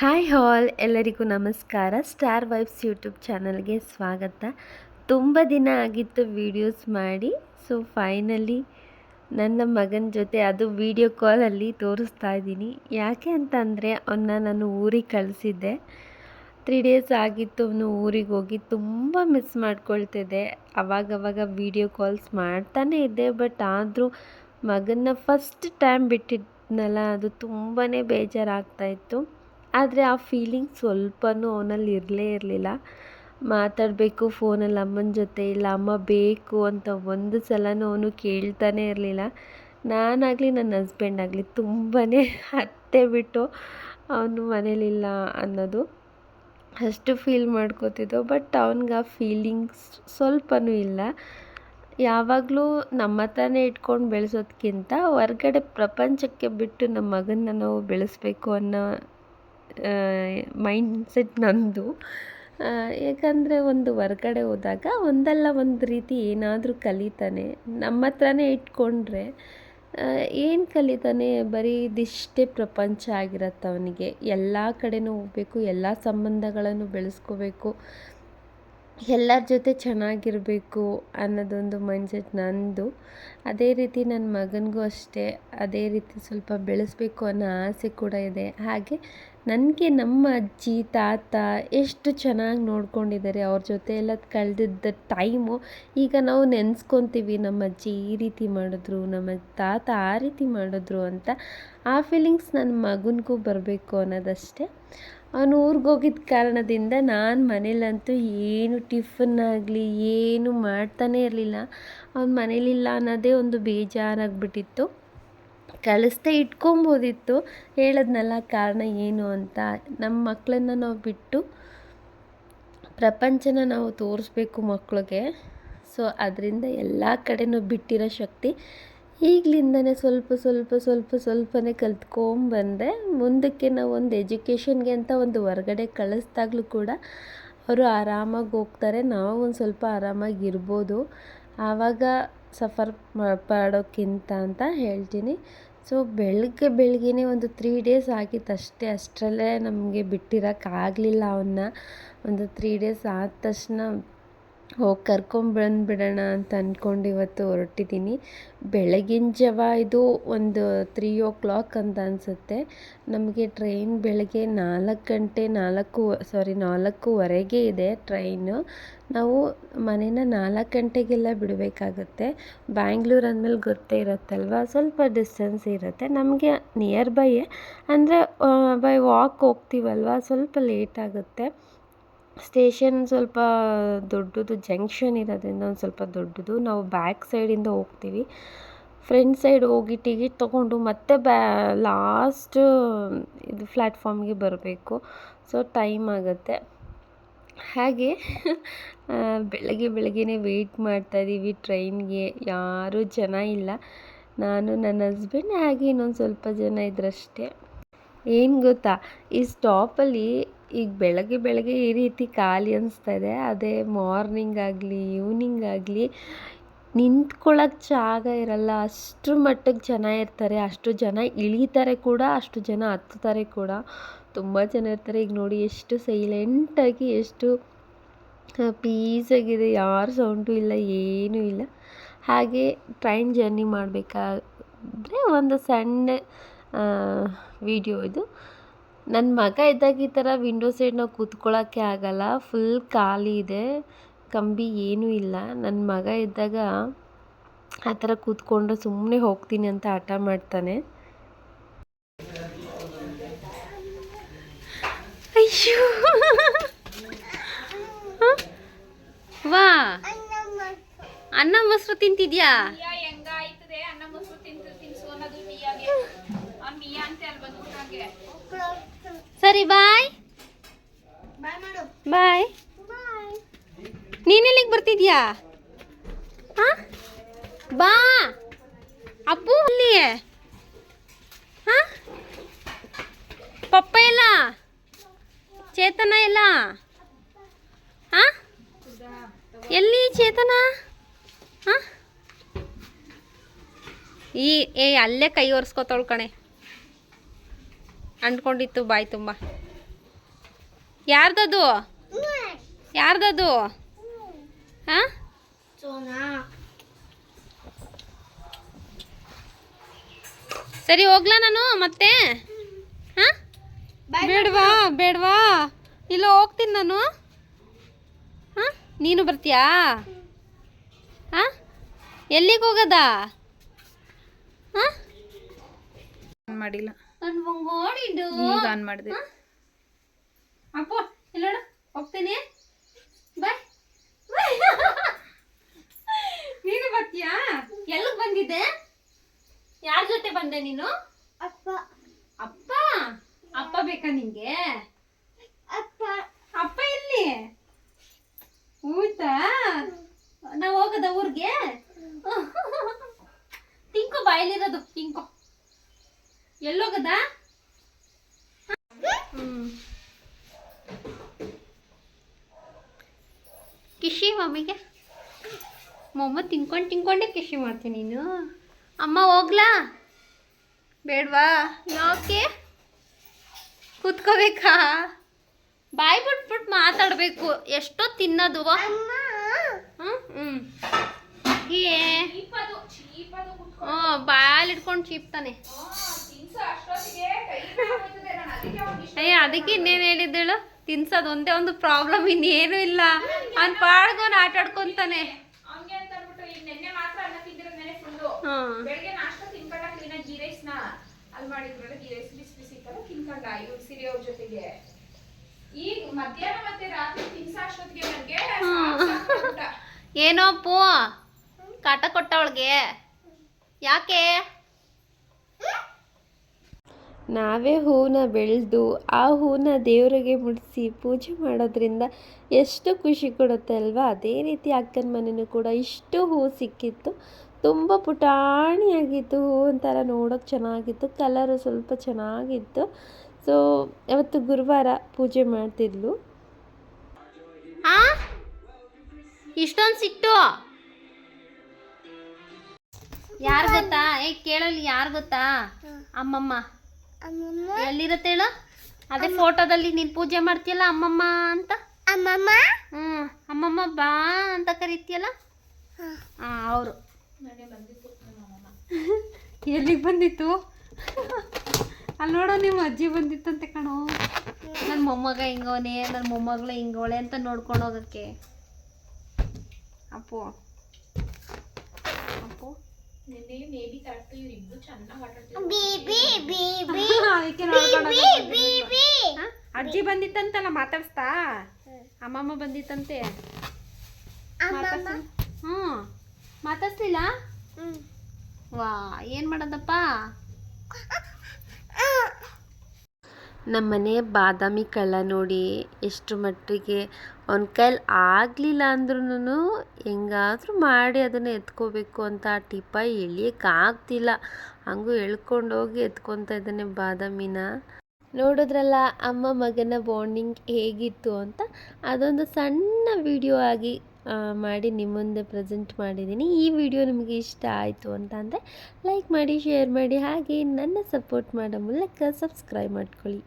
Hi ಹಾಲ್, ಎಲ್ಲರಿಗೂ ನಮಸ್ಕಾರ. Star vibes YouTube ಚಾನಲ್ಗೆ ಸ್ವಾಗತ. ತುಂಬ ದಿನ ಆಗಿತ್ತು ವೀಡಿಯೋಸ್ ಮಾಡಿ. ಸೊ ಫೈನಲಿ ನನ್ನ ಮಗನ ಜೊತೆ ಅದು ವೀಡಿಯೋ ಕಾಲಲ್ಲಿ ತೋರಿಸ್ತಾ ಇದ್ದೀನಿ. ಯಾಕೆ ಅಂತಂದರೆ ಅವನ್ನ ನಾನು ಊರಿಗೆ ಕಳಿಸಿದ್ದೆ. ತ್ರೀ ಡೇಸ್ ಆಗಿತ್ತು ಅವನು ಊರಿಗೆ ಹೋಗಿ. ತುಂಬ ಮಿಸ್ ಮಾಡ್ಕೊಳ್ತಿದ್ದೆ. ಅವಾಗವಾಗ ವೀಡಿಯೋ ಕಾಲ್ಸ್ ಮಾಡ್ತಾನೇ ಇದ್ದೆ. ಬಟ್ ಆದರೂ ಮಗನ್ನ ಫಸ್ಟ್ ಟೈಮ್ ಬಿಟ್ಟಿದ್ನಲ್ಲ, ಅದು ತುಂಬಾ ಬೇಜಾರಾಗ್ತಾಯಿತ್ತು ಆದರೆ ಆ ಫೀಲಿಂಗ್ ಸ್ವಲ್ಪನೂ ಅವನಲ್ಲಿ ಇರಲೇ ಇರಲಿಲ್ಲ. ಮಾತಾಡಬೇಕು ಫೋನಲ್ಲಿ ಅಮ್ಮನ ಜೊತೆ, ಇಲ್ಲ, ಅಮ್ಮ ಬೇಕು ಅಂತ ಒಂದು ಸಲನೂ ಅವನು ಕೇಳ್ತಾನೆ ಇರಲಿಲ್ಲ. ನಾನಾಗಲಿ ನನ್ನ ಹಸ್ಬೆಂಡ್ ಆಗಲಿ ತುಂಬಾ ಅತ್ತೆ ಬಿಟ್ಟು ಅವನು ಮನೇಲಿಲ್ಲ ಅನ್ನೋದು ಅಷ್ಟು ಫೀಲ್ ಮಾಡ್ಕೋತಿದ್ದೋ. ಬಟ್ ಅವನಿಗೆ ಆ ಫೀಲಿಂಗ್ಸ್ ಸ್ವಲ್ಪನೂ ಇಲ್ಲ. ಯಾವಾಗಲೂ ನಮ್ಮ ಹತ್ರನೇ ಇಟ್ಕೊಂಡು ಬೆಳೆಸೋದಕ್ಕಿಂತ ಹೊರ್ಗಡೆ ಪ್ರಪಂಚಕ್ಕೆ ಬಿಟ್ಟು ನಮ್ಮ ಮಗನ್ನ ನಾವು ಬೆಳೆಸ್ಬೇಕು ಅನ್ನೋ ಮೈಂಡ್ಸೆಟ್ ನಂದು. ಏಕೆಂದರೆ ಒಂದು ಹೊರ್ಗಡೆ ಹೋದಾಗ ಒಂದಲ್ಲ ಒಂದು ರೀತಿ ಏನಾದರೂ ಕಲಿತಾನೆ. ನಮ್ಮ ಹತ್ರನೇ ಇಟ್ಕೊಂಡ್ರೆ ಏನು ಕಲಿತಾನೆ? ಬರೀ ಇದಿಷ್ಟೇ ಪ್ರಪಂಚ ಆಗಿರತ್ತೆ ಅವನಿಗೆ. ಎಲ್ಲ ಕಡೆನೂ ಹೋಗಬೇಕು, ಎಲ್ಲ ಸಂಬಂಧಗಳನ್ನು ಬೆಳೆಸ್ಕೋಬೇಕು. ಎಲ್ಲರ ಜೊತೆ ಚೆನ್ನಾಗಿರಬೇಕು ಅನ್ನೋದೊಂದು ಮೈಂಡ್ಸೆಟ್ ನಂದು. ಅದೇ ರೀತಿ ನನ್ನ ಮಗನಿಗೂ ಅಷ್ಟೇ. ಅದೇ ರೀತಿ ಸ್ವಲ್ಪ ಬೆಳೆಸಬೇಕು ಅನ್ನೋ ಆಸೆ ಕೂಡ ಇದೆ. ಹಾಗೆ ನನಗೆ ನಮ್ಮ ಅಜ್ಜಿ, ತಾತ ಎಷ್ಟು ಚೆನ್ನಾಗಿ ನೋಡ್ಕೊಂಡಿದ್ದಾರೆ ಅವ್ರ ಜೊತೆ ಎಲ್ಲ ಕಳೆದಿದ್ದ ಟೈಮು ಈಗ ನಾವು ನೆನೆಸ್ಕೊತೀವಿ ನಮ್ಮ ಅಜ್ಜಿ ಈ ರೀತಿ ಮಾಡಿದ್ರು, ನಮ್ಮ ತಾತ ಆ ರೀತಿ ಮಾಡಿದ್ರು ಅಂತ ಆ ಫೀಲಿಂಗ್ಸ್ ನನ್ನ ಮಗನಿಗೂ ಬರಬೇಕು ಅನ್ನೋದಷ್ಟೇ. ಅವನು ಊರಿಗೆ ಹೋಗಿದ್ದ ಕಾರಣದಿಂದ ನಾನು ಮನೇಲಂತೂ ಏನು ಟಿಫನ್ ಆಗಲಿ, ಏನು ಮಾಡ್ತಾನೇ ಇರಲಿಲ್ಲ. ಅವ್ನು ಮನೇಲಿಲ್ಲ ಅನ್ನೋದೇ ಒಂದು ಬೇಜಾರಾಗ್ಬಿಟ್ಟಿತ್ತು. ಕಳಿಸ್ದೆ ಇಟ್ಕೊಬೋದಿತ್ತು. ಹೇಳದ್ನಲ್ಲ ಕಾರಣ ಏನು ಅಂತ. ನಮ್ಮ ಮಕ್ಕಳನ್ನ ನಾವು ಬಿಟ್ಟು ಪ್ರಪಂಚನ ನಾವು ತೋರಿಸ್ಬೇಕು ಮಕ್ಕಳಿಗೆ ಸೊ, ಅದರಿಂದ ಎಲ್ಲ ಕಡೆನೂ ಬಿಟ್ಟಿರೋ ಶಕ್ತಿ ಈಗಲಿಂದನೇ ಸ್ವಲ್ಪ ಸ್ವಲ್ಪ ಸ್ವಲ್ಪ ಸ್ವಲ್ಪನೇ ಕಲ್ತ್ಕೊಂಬಂದೆ ಮುಂದಕ್ಕೆ ನಾವು ಒಂದು ಎಜುಕೇಷನ್ಗೆ ಅಂತ ಒಂದು ಹೊರಗಡೆ ಕಳಿಸ್ದಾಗಲೂ ಕೂಡ ಅವರು ಆರಾಮಾಗಿ ಹೋಗ್ತಾರೆ. ನಾವು ಒಂದು ಸ್ವಲ್ಪ ಆರಾಮಾಗಿ ಇರ್ಬೋದು. ಆವಾಗ ಸಫರ್ ಪಡೋಕ್ಕಿಂತ ಅಂತ ಹೇಳ್ತೀನಿ. ಸೊ, ಬೆಳಗ್ಗೆ ಬೆಳಗ್ಗೆನೇ ಒಂದು ತ್ರೀ ಡೇಸ್ ಆಗಿತ್ತು ಅಷ್ಟೇ. ಅಷ್ಟರಲ್ಲೇ ನಮಗೆ ಬಿಟ್ಟಿರೋಕ್ಕಾಗಲಿಲ್ಲ ಅವನ್ನ. ಒಂದು ತ್ರೀ ಡೇಸ್ ಆದ ತಕ್ಷಣ ಹೋಗಿ ಕರ್ಕೊಂಬಂದ್ಬಿಡೋಣ ಅಂತ ಅಂದ್ಕೊಂಡು ಇವತ್ತು ಹೊರಟಿದ್ದೀನಿ. ಬೆಳಗಿನ ಜಾವ ಇದು ಒಂದು ತ್ರೀ ಓ ಕ್ಲಾಕ್ ಅಂತ ಅನಿಸುತ್ತೆ. ನಮಗೆ ಟ್ರೈನ್ ಬೆಳಗ್ಗೆ ನಾಲ್ಕು ಗಂಟೆ ನಾಲ್ಕು ಸಾರಿ ನಾಲ್ಕೂವರೆಗೆ ಇದೆ ಟ್ರೈನು ನಾವು ಮನೇನ ನಾಲ್ಕು ಗಂಟೆಗೆಲ್ಲ ಬಿಡಬೇಕಾಗುತ್ತೆ. ಬ್ಯಾಂಗ್ಳೂರು ಅಂದಮೇಲೆ ಗೊತ್ತೇ ಇರುತ್ತಲ್ವ? ಸ್ವಲ್ಪ ಡಿಸ್ಟೆನ್ಸ್ ಇರುತ್ತೆ. ನಮಗೆ ನಿಯರ್ ಬೈಯೇ ಅಂದರೆ ಬೈ ವಾಕ್ ಹೋಗ್ತೀವಲ್ವ? ಸ್ವಲ್ಪ ಲೇಟ್ ಆಗುತ್ತೆ. ಸ್ಟೇಷನ್ ಸ್ವಲ್ಪ ದೊಡ್ಡದು, ಜಂಕ್ಷನ್ ಇರೋದ್ರಿಂದ ಒಂದು ಸ್ವಲ್ಪ ದೊಡ್ಡದು. ನಾವು ಬ್ಯಾಕ್ ಸೈಡಿಂದ ಹೋಗ್ತೀವಿ. ಫ್ರಂಟ್ ಸೈಡ್ ಹೋಗಿ ಟಿಕೆಟ್ ತೊಗೊಂಡು ಮತ್ತೆ ಬ್ಯಾ ಲಾಸ್ಟ್ ಇದು ಪ್ಲ್ಯಾಟ್ಫಾರ್ಮ್ಗೆ ಬರಬೇಕು. ಸೊ ಟೈಮ್ ಆಗುತ್ತೆ. ಹಾಗೆ ಬೆಳಗ್ಗೆ ಬೆಳಗ್ಗೆನೇ ವೆಯ್ಟ್ ಮಾಡ್ತಾಯಿದ್ದೀವಿ ಟ್ರೈನ್ಗೆ ಯಾರೂ ಜನ ಇಲ್ಲ. ನಾನು, ನನ್ನ ಹಸ್ಬೆಂಡ್ ಹಾಗೆ ಇನ್ನೊಂದು ಸ್ವಲ್ಪ ಜನ ಇದ್ರಷ್ಟೇ. ಏನು ಗೊತ್ತಾ, ಈ ಸ್ಟಾಪಲ್ಲಿ ಈಗ ಬೆಳಗ್ಗೆ ಬೆಳಗ್ಗೆ ಈ ರೀತಿ ಖಾಲಿ ಅನಿಸ್ತಾ ಇದೆ ಅದೇ ಮಾರ್ನಿಂಗ್ ಆಗಲಿ ಈವ್ನಿಂಗ್ ಆಗಲಿ ನಿಂತ್ಕೊಳ್ಳೋಕೆ ಜಾಗ ಇರಲ್ಲ. ಅಷ್ಟರ ಮಟ್ಟಕ್ಕೆ ಜನ ಇರ್ತಾರೆ. ಅಷ್ಟು ಜನ ಇಳಿತಾರೆ ಕೂಡ, ಅಷ್ಟು ಜನ ಹತ್ತುತ್ತಾರೆ ಕೂಡ. ತುಂಬ ಜನ ಇರ್ತಾರೆ. ಈಗ ನೋಡಿ ಎಷ್ಟು ಸೈಲೆಂಟಾಗಿ ಎಷ್ಟು ಪೀಸಾಗಿದೆ ಯಾರು ಸೌಂಡು ಇಲ್ಲ, ಏನೂ ಇಲ್ಲ. ಹಾಗೆ ಟ್ರೈನ್ ಜರ್ನಿ ಮಾಡಬೇಕಾದ್ರೆ ಒಂದು ಸಣ್ಣ ವಿಡಿಯೋ ಇದು. ನನ್ನ ಮಗ ಇದ್ದಾಗ ಈ ಥರ ವಿಂಡೋ ಸೈಡ್ ನಾವು ಕೂತ್ಕೊಳ್ಳೋಕ್ಕೆ ಆಗಲ್ಲ. ಫುಲ್ ಖಾಲಿ ಇದೆ. ಕಂಬಿ ಏನೂ ಇಲ್ಲ. ನನ್ನ ಮಗ ಇದ್ದಾಗ ಆ ಥರ ಕೂತ್ಕೊಂಡು ಸುಮ್ಮನೆ ಹೋಗ್ತೀನಿ ಅಂತ ಹಠ ಮಾಡ್ತಾನೆ. ಅಯ್ಯೋ. ವಾ. ಅನ್ನ ಮೊಸರು ತಿಂತಿದ್ಯಾ? ಸರಿ ಬಾಯ್. ಬಾಯ್ ನೀನೆಲ್ಲಿಗೆ ಬರ್ತಿದ್ಯಾ? ಹಾ? ಬಾ. ಅಪ್ಪು ಅಲ್ಲಿ ಹಾ? ಪಪ್ಪ ಎಲ್ಲ? ಚೇತನ ಎಲ್ಲ? ಹಾ? ಎಲ್ಲಿ ಚೇತನ? ಹಾ? ಈ ಏ ಅಲ್ಲೇ ಕೈ ಒರೆಸ್ಕೊತಾಳು ಕಣೆ ಅಂದ್ಕೊಂಡಿತ್ತು ಬಾಯಿ ತುಂಬ. ಯಾರ್ದದು? ಯಾರ್ದದು? ಹಾಂ? ಸರಿ ಹೋಗ್ಲಾ ನಾನು ಮತ್ತೆ? ಹಾಂ? ಬೇಡವಾ ಬೇಡವಾ? ಇಲ್ಲ ಹೋಗ್ತೀನಿ ನಾನು. ಹಾಂ? ನೀನು ಬರ್ತೀಯಾ? ಹಾಂ? ಎಲ್ಲಿಗೆ ಹೋಗೋದಾ? ಹಾಂ? ಮಾಡಿಲ್ಲ. ನಾನು ಬಂಗೋಡಿದ್ದು ಈಗ ಆನ್ ಮಾಡಿದೆ. ಅಪ್ಪ ಇಲ್ಲ ಹೋಗ್ತೀನಿ. ಬಾಯ್. ನೀನು ಬರ್ತೀಯಾ? ಎಲ್ಲಿಗೆ ಬಂದಿದ್ದೆ? ಯಾರ ಜೊತೆ ಬಂದೆ ನೀನು? ಅಪ್ಪ. ಅಪ್ಪ? ಅಪ್ಪ ಬೇಕಾ ನಿಂಗೆ? ಅಪ್ಪ. ಅಪ್ಪ ಇಲ್ಲಿ ಊಟ ನಾವು ಹೋಗದ ಊರಿಗೆ? ತಿಂಕೋ ಬಾಯಲ್ಲಿರೋದು ತಿಂಕೋ ಎಲ್ಲೋಗದ? ಕಿಶಿ ಮಮ್ಮಿಗೆ? ಮೊಮ್ಮ ತಿನ್ಕೊಂಡು ತಿನ್ಕೊಂಡೆ ಕಿಶಿ ಮಾಡ್ತೀನಿ ನೀನು. ಅಮ್ಮ ಹೋಗ್ಲಾ? ಬೇಡವಾ? ಯಾಕೆ? ಕೂತ್ಕೋಬೇಕಾ? ಬಾಯ್ ಬಿಟ್ಬಿಟ್ಟು ಮಾತಾಡಬೇಕು. ಎಷ್ಟೋ ತಿನ್ನೋದು. ಹ್ಞೂ ಹ್ಞೂ ಏ ಹ್ಞೂ ಬಾಯಲ್ಲಿ ಇಟ್ಕೊಂಡು ಚೀಪ್ತಾನೆ. ಅಯ್ಯ ಅದಕ್ಕೆ ಇನ್ನೇನು ಹೇಳಿದ್ದಳು? ತಿನ್ಸೋದು ಒಂದೇ ಒಂದು ಪ್ರಾಬ್ಲಮ್ ಇನ್ನೇನು ಇಲ್ಲ. ಅವ್ನು ಪಾಡ್ಕೊಂಡು ಆಟ ಆಡ್ಕೊಂತಾನೆ. ಏನೋ ಪೂ ಕಾಟ ಕೊಟ್ಟವಳಿಗೆ ಯಾಕೆ? ನಾವೇ ಹೂವನ್ನ ಬೆಳೆದು ಆ ಹೂವನ್ನ ದೇವರಿಗೆ ಮುಡಿಸಿ ಪೂಜೆ ಮಾಡೋದ್ರಿಂದ ಎಷ್ಟು ಖುಷಿ ಕೊಡುತ್ತೆ ಅಲ್ವಾ? ಅದೇ ರೀತಿ ಅಕ್ಕನ ಮನೆಯೂ ಕೂಡ ಇಷ್ಟು ಹೂವು ಸಿಕ್ಕಿತ್ತು. ತುಂಬ ಪುಟಾಣಿಯಾಗಿತ್ತು ಹೂ ಒಂಥರ ನೋಡೋಕ್ಕೆ ಚೆನ್ನಾಗಿತ್ತು ಕಲರು ಸ್ವಲ್ಪ ಚೆನ್ನಾಗಿತ್ತು. ಸೊ ಅವತ್ತು ಗುರುವಾರ ಪೂಜೆ ಮಾಡ್ತಿದ್ಲು. ಆ? ಇಷ್ಟೊಂದು ಸಿಕ್ತು? ಯಾರು ಗೊತ್ತಾ? ಏ ಕೇಳಲಿ ಯಾರು ಗೊತ್ತಾ? ಅಮ್ಮಮ್ಮ. ಎಲ್ಲಿರತ್ತೆ ಹೇಳು? ಅದೇ ಫೋಟೋದಲ್ಲಿ ನೀನು ಪೂಜೆ ಮಾಡ್ತೀಯಲ್ಲ ಅಮ್ಮಮ್ಮ ಅಂತ? ಅಮ್ಮಮ್ಮ? ಹ್ಞೂ ಅಮ್ಮಮ್ಮ ಬಾ ಅಂತ ಕರಿತೀಯಲ್ಲ? ಹಾಂ. ಅವರು. ಎಲ್ಲಿಗೆ ಬಂದಿತ್ತು? ಅಲ್ಲಿ ನೋಡೋ ನಿಮ್ಮ ಅಜ್ಜಿ ಬಂದಿತ್ತಂತೆ ಕಣೋ. ನನ್ನ ಮೊಮ್ಮಗ ಹಿಂಗೋನೆ ನನ್ನ ಮೊಮ್ಮಗಳು ಹಿಂಗೋಳೆ ಅಂತ ನೋಡ್ಕೊಂಡು ಹೋಗಕ್ಕೆ. ಅಪ್ಪು. ಅಪ್ಪು. ನಿನ್ನೆ ಮೇಬಿ ಇವ್ರಿಬ್ರು ಚೆನ್ನಾಗಿ? ಅಜ್ಜಿ ಬಂದಿತ್ತಂತಲ್ಲ ಮಾತಾಡ್ಸ್ತಾ? ಅಮ್ಮಮ್ಮ ಬಂದಿತ್ತಂತೆ. ಹ್ಮ್. ಹ್ಞೂ ಮಾತಾಡ್ಸ್ಲಿಲ್ಲ ವಾ ಏನು ಮಾಡೋದಪ್ಪ? ನಮ್ಮನೆ ಬಾದಾಮಿ ಕಳ್ಳ ನೋಡಿ ಎಷ್ಟು ಮಟ್ಟಿಗೆ ಅವ್ನ ಕೈಲಿ ಆಗಲಿಲ್ಲ ಅಂದ್ರೂ ಹೆಂಗಾದರೂ ಮಾಡಿ ಅದನ್ನು ಎತ್ಕೋಬೇಕು ಅಂತ ಆ ಟಿಪ್ಪ ಎಳಿಯೋಕ್ಕಾಗ್ತಿಲ್ಲ ಹಂಗೂ ಎಳ್ಕೊಂಡೋಗಿ ಎತ್ಕೊತಾ ಇದ್ದಾನೆ ಬಾದಾಮಿನ. ನೋಡಿದ್ರಲ್ಲ, ಅಮ್ಮ ಮಗನ ಬಾಂಡಿಂಗ್ ಹೇಗಿತ್ತು ಅಂತ ಅದೊಂದು ಸಣ್ಣ ವಿಡಿಯೋ ಆಗಿ ಮಾಡಿ ನಿಮ್ಮ ಪ್ರೆಸೆಂಟ್ ಮಾಡಿದ್ದೀನಿ. ಈ ವಿಡಿಯೋ ನಿಮಗೆ ಇಷ್ಟ ಆಯಿತು ಅಂತ ಅಂದರೆ ಲೈಕ್ ಮಾಡಿ ಶೇರ್ ಮಾಡಿ, ಹಾಗೆ ನನ್ನ ಸಪೋರ್ಟ್ ಮಾಡೋ ಮೂಲಕ ಸಬ್ಸ್ಕ್ರೈಬ್ ಮಾಡ್ಕೊಳ್ಳಿ.